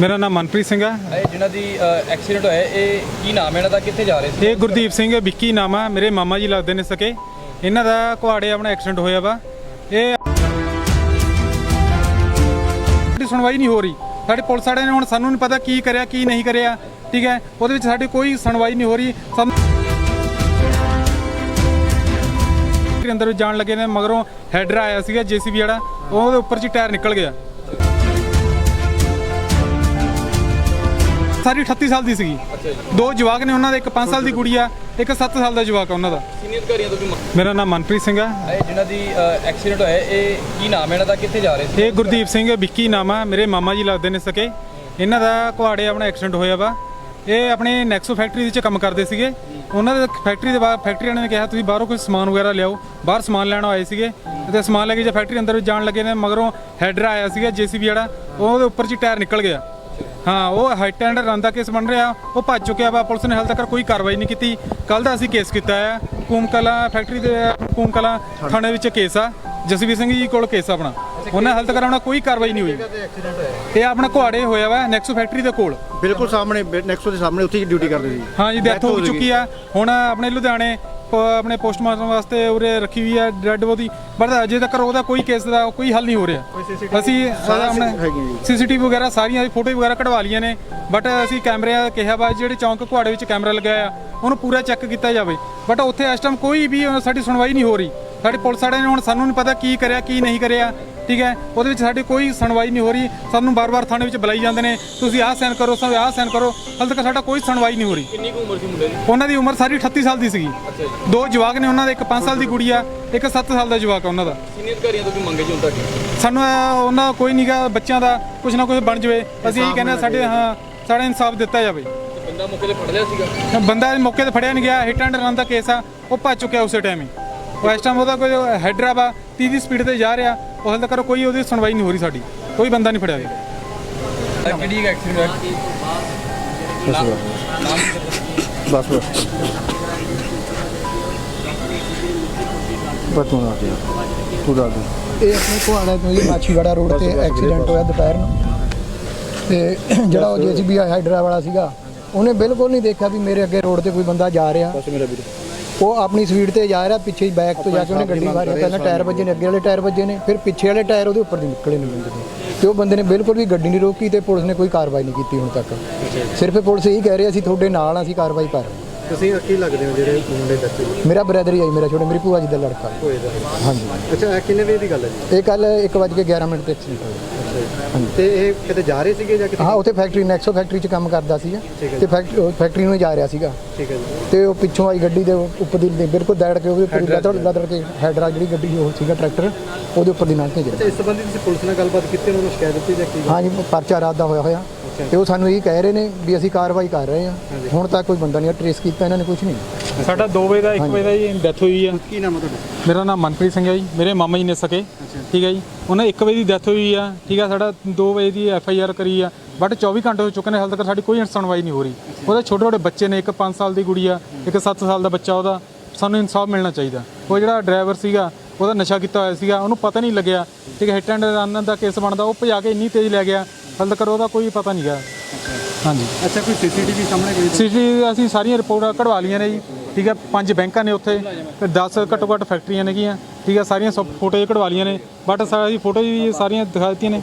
ਮੇਰਾ ਨਾਮ ਮਨਪ੍ਰੀਤ ਸਿੰਘ ਹੈ। ਇਹ ਜਿਨ੍ਹਾਂ ਦੀ ਐਕਸੀਡੈਂਟ ਹੋਇਆ ਇਹ ਕੀ ਨਾਮ ਹੈ? ਇਹਨਾਂ ਦਾ ਕਿੱਥੇ ਜਾ ਰਹੇ ਸੀ? ਇਹ ਗੁਰਦੀਪ ਸਿੰਘ ਵਿੱਕੀ ਨਾਮ ਆ ਮੇਰੇ ਮਾਮਾ ਜੀ ਲੱਗਦੇ ਨੇ ਸਕੇ। ਇਹਨਾਂ ਦਾ ਕੁਹਾੜੇ ਆਪਣਾ ਐਕਸੀਡੈਂਟ ਹੋਇਆ ਵਾ। ਇਹ ਸਾਡੀ ਸੁਣਵਾਈ ਨਹੀਂ ਹੋ ਰਹੀ। ਸਾਡੇ ਪੁਲਿਸ ਵਾਲਿਆਂ ਨੇ ਹੁਣ ਸਾਨੂੰ ਨਹੀਂ ਪਤਾ ਕੀ ਕਰਿਆ ਕੀ ਨਹੀਂ ਕਰਿਆ। ਠੀਕ ਹੈ? ਉਹਦੇ ਵਿੱਚ ਸਾਡੀ ਕੋਈ ਸੁਣਵਾਈ ਨਹੀਂ ਹੋ ਰਹੀ। ਸਾਨੂੰ ਅੰਦਰ ਜਾਣ ਲੱਗੇ ਨੇ ਮਗਰੋਂ ਹੈਡਰ ਆਇਆ ਸੀਗਾ ਜੀਸੀਬੀ ਵਾਲਾ। ਉਹਦੇ ਉੱਪਰ ਜੀ ਟਾਇਰ ਨਿਕਲ ਗਿਆ। ਸਾਰੀ 38 ਸਾਲ ਦੀ ਸੀਗੀ। ਦੋ ਜਵਾਕ ਨੇ ਉਹਨਾਂ ਦਾ ਇੱਕ 5 ਸਾਲ ਦੀ ਕੁੜੀ ਆ ਇੱਕ 7 ਸਾਲ ਦਾ ਜਵਾਕ ਆ ਉਹਨਾਂ ਦਾ। ਸੀਨੀਅਰ ਅਧਿਕਾਰੀਆਂ ਤੋਂ ਵੀ ਮੰਗ- ਮੇਰਾ ਨਾਮ ਮਨਪ੍ਰੀਤ ਸਿੰਘ ਆ। ਇਹ ਜਿਨ੍ਹਾਂ ਦੀ ਐਕਸੀਡੈਂਟ ਹੋਇਆ ਇਹ ਕੀ ਨਾਮ ਹੈ ਇਹਨਾਂ ਦਾ? ਕਿੱਥੇ ਜਾ ਰਹੇ ਸੀ? ਇਹ ਗੁਰਦੀਪ ਸਿੰਘ ਵਿੱਕੀ ਨਾਮ ਆ। ਮੇਰੇ ਮਾਮਾ ਜੀ ਲੱਗਦੇ ਨੇ ਸਕੇ। ਇਹਨਾਂ ਦਾ ਕੁਹਾੜੇ ਆਪਣਾ ਐਕਸੀਡੈਂਟ ਹੋਇਆ ਵਾ। ਇਹ ਆਪਣੇ ਨੈਕਸੋ ਫੈਕਟਰੀ ਵਿੱਚ ਕੰਮ ਕਰਦੇ ਸੀਗੇ। ਉਹਨਾਂ ਦੇ ਫੈਕਟਰੀ ਦੇ ਬਾਹਰ ਫੈਕਟਰੀ ਵਾਲਿਆਂ ਨੇ ਕਿਹਾ ਤੁਸੀਂ ਬਾਹਰੋਂ ਕੋਈ ਸਮਾਨ ਵਗੈਰਾ ਲਿਆਓ। ਬਾਹਰ ਸਮਾਨ ਲੈਣ ਆਏ ਸੀਗੇ। ਤੇ ਸਮਾਨ ਲੈ ਕੇ ਜੇ ਫੈਕਟਰੀ ਅੰਦਰ ਜਾਣ ਲੱਗੇ ਨੇ ਮਗਰੋਂ ਹੈਡਰ ਆਇਆ ਸੀਗਾ ਜੀਸੀਬੀ ਵਾਲਾ। ਉਹਦੇ ਉੱਪਰ ਜੀ ਟਾਇਰ ਨਿਕਲ ਗਿਆ। ਹਾਂ ਉਹ ਹਾਈਟ ਐਂਡ ਰਨ ਦਾ ਕੇਸ ਬਣ ਰਿਹਾ। ਉਹ ਭੱਜ ਚੁੱਕਿਆ ਵਾ ਪੁਲਿਸ ਨੇ ਹਾਲ ਤੱਕ ਕੋਈ ਕਾਰਵਾਈ ਨਹੀਂ ਕੀਤੀ। ਕੱਲ ਦਾ ਅਸੀਂ ਕੇਸ ਕੀਤਾ ਆ ਕੂਮਕਲਾ ਫੈਕਟਰੀ ਦੇ ਕੂਮਕਲਾ ਥਾਣੇ ਵਿੱਚ ਕੇਸ ਆ। ਜਸਵੀਰ ਸਿੰਘ ਜੀ ਕੋਲ ਕੇਸ ਆ ਆਪਣਾ। ਉਹਨਾਂ ਹਾਲ ਤੱਕ ਆਪਣਾ ਕੋਈ ਕਾਰਵਾਈ ਨਹੀਂ ਹੋਈ। ਇਹ ਆਪਣਾ ਕੁਹਾੜੇ ਹੋਇਆ ਵਾ ਨੈਕਸੋ ਫੈਕਟਰੀ ਦੇ ਕੋਲ। ਬਿਲਕੁਲ ਸਾਹਮਣੇ ਨੈਕਸਟ ਦੇ ਸਾਹਮਣੇ ਉੱਥੇ ਹੀ ਡਿਊਟੀ ਕਰਦੇ ਸੀ। ਹਾਂ ਜੀ ਡੈਥ ਹੋ ਚੁੱਕੀ ਆ। ਹੁਣ ਆਪਣੇ ਲੁਧਿਆਣੇ ਆਪਣੇ ਪੋਸਟਮਾਰਟਮ ਵਾਸਤੇ ਉਰੇ ਰੱਖੀ ਹੋਈ ਆ ਡੈਡ ਬੋਡੀ। ਬਟ ਅਜੇ ਤੱਕ ਉਹਦਾ ਕੋਈ ਕੇਸ ਦਾ ਕੋਈ ਹੱਲ ਨਹੀਂ ਹੋ ਰਿਹਾ। ਅਸੀਂ ਸਾਰਾ ਆਪਣੇ। ਸੀਸੀਟੀਵੀ ਵਗੈਰਾ ਸਾਰੀਆਂ ਫੋਟੋ ਵਗੈਰਾ ਕਢਵਾ ਲਈਆਂ ਨੇ। ਬਟ ਅਸੀਂ ਕੈਮਰੇ ਕਿਹਾ ਵਾ ਜਿਹੜੇ ਚੌਂਕ ਕੁਹਾੜੇ ਵਿੱਚ ਕੈਮਰਾ ਲੱਗਿਆ ਆ ਉਹਨੂੰ ਪੂਰਾ ਚੈੱਕ ਕੀਤਾ ਜਾਵੇ। ਬਟ ਉੱਥੇ ਇਸ ਟਾਈਮ ਕੋਈ ਵੀ ਸਾਡੀ ਸੁਣਵਾਈ ਨਹੀਂ ਹੋ ਰਹੀ। ਸਾਡੇ ਪੁਲਿਸ ਵਾਲਿਆਂ ਨੇ ਹੁਣ ਸਾਨੂੰ ਨਹੀਂ ਪਤਾ ਕੀ ਕਰਿਆ ਕੀ ਨਹੀਂ ਕਰਿਆ। ਠੀਕ ਹੈ? ਉਹਦੇ ਵਿੱਚ ਸਾਡੀ ਕੋਈ ਸੁਣਵਾਈ ਨਹੀਂ ਹੋ ਰਹੀ। ਸਾਨੂੰ ਬਾਰ-ਬਾਰ ਥਾਣੇ ਵਿੱਚ ਬੁਲਾਈ ਜਾਂਦੇ ਨੇ। ਤੁਸੀਂ ਆਹ ਸਾਈਨ ਕਰੋ ਸਭ ਆਹ ਸਾਈਨ ਕਰੋ। ਹਾਲੇ ਤੱਕ ਸਾਡਾ ਕੋਈ ਸੁਣਵਾਈ ਨਹੀਂ ਹੋ ਰਹੀ। ਕਿੰਨੀ ਕੁ ਉਮਰ ਸੀ ਮੁੰਡੇ ਦੀ? ਉਹਨਾਂ ਦੀ ਉਮਰ ਸਾਰੀ 38 ਸਾਲ ਦੀ ਸੀਗੀ। ਦੋ ਜਵਾਕ ਨੇ ਉਹਨਾਂ ਦਾ ਇੱਕ 5 ਸਾਲ ਦੀ ਕੁੜੀ ਆ ਇੱਕ 7 ਸਾਲ ਦਾ ਜਵਾਕ ਆ ਉਹਨਾਂ ਦਾ। ਸੀਨੀਅਰ ਅਧਿਕਾਰੀਆਂ ਤੋਂ ਵੀ ਮੰਗੇ ਜੀ ਹੁਣ ਤੱਕ? ਸਾਨੂੰ ਉਹਨਾਂ ਕੋਈ ਨਹੀਂਗਾ ਬੱਚਿਆਂ ਦਾ ਕੁਝ ਨਾ ਕੁਝ ਬਣ ਜਾਵੇ। ਅਸੀਂ ਇਹੀ ਕਹਿੰਦੇ ਸਾਡੇ ਹਾਂ ਸਾਡਾ ਇਨਸਾਫ ਦਿੱਤਾ ਜਾਵੇ। ਬੰਦਾ ਮੌਕੇ ਤੇ ਫੜ ਲਿਆ ਸੀਗਾ? ਬੰਦਾ ਮੌਕੇ ਤੇ ਫੜਿਆ ਨਹੀਂ ਗਿਆ ਹਿੱਟ ਐਂਡ ਰਨ ਦਾ ਕੇਸ ਆ। ਉਹ ਭੱਜ ਚੁੱਕਿਆ ਉਸੇ ਟਾਈਮ ਹੀ। ਉਹ ਇਸ ਟਾਈਮ ਉਹਦਾ ਕੋਈ ਹੈਡਰ ਵਾ 30 ਦੀ ਸਪੀਡ ਤੇ ਜਾ ਰਿਹਾ ਉਹ ਹਾਲੇ ਤੱਕ ਕੋਈ ਉਹਦੀ ਸੁਣਵਾਈ ਨਹੀਂ ਹੋ ਰਹੀ ਸਾਡੀ ਕੋਈ ਬੰਦਾ ਨਹੀਂ ਫੜਿਆ ਗਿਆ ਕਿਹੜੀ ਐਕਸੀਡੈਂਟ ਬਸ ਬਸ। ਬਸ ਤੂੰ ਆ ਗਿਆ ਦੇ। ਇਹ ਆਪਣੇ ਕੁਹਾੜਾ ਤੋਂ ਜੀ ਮਾਛੀਵਾੜਾ ਰੋਡ ਤੇ ਐਕਸੀਡੈਂਟ ਹੋਇਆ ਦੁਪਹਿਰ ਨੂੰ। ਤੇ ਜਿਹੜਾ ਉਹ ਜੀਸੀਬੀ ਹਾਈਡਰਾ ਵਾਲਾ ਸੀਗਾ ਉਹਨੇ ਬਿਲਕੁਲ ਨਹੀਂ ਦੇਖਿਆ ਵੀ ਮੇਰੇ ਅੱਗੇ ਰੋਡ ਤੇ ਕੋਈ ਬੰਦਾ ਜਾ ਰਿਹਾ। ਬਸ ਮੇਰਾ ਵੀਰ। ਉਹ ਆਪਣੀ ਸਪੀਡ ਤੇ ਜਾ ਰਿਹਾ ਪਿੱਛੇ ਬੈਕ ਤੋਂ ਜਾ ਕੇ ਉਹਨੇ ਗੱਡੀ ਮਾਰੀ ਪਹਿਲਾਂ ਟਾਇਰ ਵੱਜੇ ਨੇ ਅੱਗੇ ਵਾਲੇ ਟਾਇਰ ਵੱਜੇ ਨੇ ਫਿਰ ਪਿੱਛੇ ਵਾਲੇ ਟਾਇਰ ਉਹਦੇ ਉੱਪਰ ਦੀ ਨਿਕਲੇ ਨੇ ਬੰਦੇ ਦੇ। ਤੇ ਉਹ ਬੰਦੇ ਨੇ ਬਿਲਕੁਲ ਵੀ ਗੱਡੀ ਨਹੀਂ ਰੋਕੀ ਤੇ ਪੁਲਿਸ ਨੇ ਕੋਈ ਕਾਰਵਾਈ ਨਹੀਂ ਕੀਤੀ ਹੁਣ ਤੱਕ। ਸਿਰਫ ਪੁਲਿਸ ਇਹੀ ਕਹਿ ਰਹੀ ਅਸੀਂ ਤੁਹਾਡੇ ਨਾਲ ਅਸੀਂ ਕਾਰਵਾਈ ਕਰ ਰਹੇ। ਤੁਸੀਂ ਕੀ ਲੱਗਦੇ ਹੋ ਜਿਹੜੇ ਮੁੰਡੇ ਬੱਚੇ ਮੇਰਾ ਬ੍ਰਦਰ ਹੀ ਹੈ ਮੇਰਾ ਛੋਟੇ ਮੇਰੀ ਭੂਆ ਜੀ ਦਾ ਲੜਕਾ। ਹਾਂਜੀ। ਅੱਛਾ ਇਹ ਕਿੰਨੇ ਵਜੇ ਦੀ ਗੱਲ ਹੈ ਜੀ? ਇਹ ਕੱਲ 1:11 ਮਿੰਟ ਤੇ ਐਕਸੀਡੈਂਟ ਹੋਇਆ ਤੇ ਇਹ ਕਿਤੇ ਜਾ ਰਹੇ ਸੀਗੇ ਜਾਂ ਕਿਤੇ ਹਾਂ ਉੱਥੇ ਫੈਕਟਰੀ ਨੈਕਸੋ ਫੈਕਟਰੀ 'ਚ ਕੰਮ ਕਰਦਾ ਸੀਗਾ। ਠੀਕ ਹੈ ਤੇ ਫੈਕਟਰੀ ਨੂੰ ਹੀ ਜਾ ਰਿਹਾ ਸੀਗਾ। ਠੀਕ ਹੈ ਜੀ। ਤੇ ਉਹ ਪਿੱਛੋਂ ਆਈ ਗੱਡੀ ਦੇ ਉੱਪਰ ਦੀ ਬਿਲਕੁਲ ਦੈੜ ਕੇ ਉਹਦੇ ਉੱਪਰ ਲਦਰ ਲਦਰ ਕੇ ਹੈਡਰਾ ਜਿਹੜੀ ਗੱਡੀ ਉਹ ਸੀਗਾ ਟਰੈਕਟਰ ਉਹਦੇ ਉੱਪਰ ਦੀ ਕੇ ਅੱਛਾ ਗਿਆ ਇਸ ਸੰਬੰਧੀ ਤੁਸੀਂ ਪੁਲਿਸ ਨਾਲ ਗੱਲਬਾਤ ਕੀਤੀ ਉਹਨਾਂ ਨੂੰ ਸ਼ਿਕਾਇਤ ਦਿੱਤੀ ਜਾਂ ਕੀ ਹਾਂ ਜੀ ਪਰਚਾ ਰਾਤ ਦਾ ਹੋਇਆ ਹੋਇਆ। ਤੇ ਉਹ ਸਾਨੂੰ ਇਹ ਕਹਿ ਰਹੇ ਨੇ ਵੀ ਅਸੀਂ ਕਾਰਵਾਈ ਕਰ ਰਹੇ ਹਾਂ। ਹੁਣ ਤੱਕ ਕੋਈ ਬੰਦਾ ਨਹੀਂ ਟ੍ਰੇਸ ਕੀਤਾ ਇਹਨਾਂ ਨੇ ਕੁਝ ਨਹੀਂ। ਸਾਡਾ 2 ਵਜੇ ਦਾ 1 ਵਜੇ ਦਾ ਜੀ ਡੈਥ ਹੋਈ ਆ। ਕੀ ਨਾਮ ਹੈ ਤੁਹਾਡਾ? ਮੇਰਾ ਨਾਮ ਮਨਪ੍ਰੀਤ ਸਿੰਘ ਹੈ ਜੀ। ਮੇਰੇ ਮਾਮਾ ਜੀ ਨੇ ਸਕੇ। ਠੀਕ ਹੈ ਜੀ। ਉਹਨਾਂ 1 ਵਜੇ ਦੀ ਡੈਥ ਹੋਈ ਆ। ਠੀਕ ਆ ਸਾਡਾ 2 ਵਜੇ ਦੀ ਐਫ ਆਈ ਆਰ ਕਰੀ ਆ। ਬਟ 24 ਘੰਟੇ ਹੋ ਚੁੱਕੇ ਨੇ ਹਾਲੇ ਤੱਕ ਸਾਡੀ ਕੋਈ ਸੁਣਵਾਈ ਨਹੀਂ ਹੋ ਰਹੀ। ਉਹਦੇ ਛੋਟੇ ਛੋਟੇ ਬੱਚੇ ਨੇ ਇੱਕ 5 ਸਾਲ ਦੀ ਕੁੜੀ ਆ ਇੱਕ 7 ਸਾਲ ਦਾ ਬੱਚਾ ਉਹਦਾ। ਸਾਨੂੰ ਇਨਸਾਫ ਮਿਲਣਾ ਚਾਹੀਦਾ। ਉਹ ਜਿਹੜਾ ਡਰਾਈਵਰ ਸੀਗਾ ਉਹਦਾ ਨਸ਼ਾ ਕੀਤਾ ਹੋਇਆ ਸੀਗਾ ਉਹਨੂੰ ਪਤਾ ਨਹੀਂ ਲੱਗਿਆ। ਠੀਕ ਹੈ ਹਿੱਟ ਐਂਡ ਰਨ ਦਾ ਕੇਸ ਬਣਦਾ ਉਹ ਭਜਾ ਕੇ ਇੰਨੀ ਤੇਜ਼ ਲੈ ਗਿਆ। ਹਾਲੇ ਤੱਕ ਉਹਦਾ ਕੋਈ ਪਤਾ ਨਹੀਂ ਗਾ। ਹਾਂਜੀ। ਅੱਛਾ ਕੋਈ ਸੀਸੀਟੀਵੀ ਸਾਹਮਣੇ ਗਈ ਸਿਟੀ ਅਸੀਂ ਸਾਰੀਆਂ ਰਿਪੋਰਟਾਂ ਕਢਵਾ ਲਈਆਂ ਨੇ ਜੀ। ਠੀਕ ਹੈ, ਪੰਜ ਬੈਂਕਾਂ ਨੇ ਉੱਥੇ, ਤੇ 10 ਘੱਟੋ ਘੱਟ ਫੈਕਟਰੀਆਂ ਨੇਗੀਆਂ ਠੀਕ ਹੈ, ਸਾਰੀਆਂ ਸਭ ਫੋਟੋ ਕਢਵਾ ਲਈਆਂ ਨੇ, ਬਟ ਸਾਰੀ ਫੋਟੋ ਵੀ ਸਾਰੀਆਂ ਦਿਖਾ ਦਿੱਤੀਆਂ ਨੇ।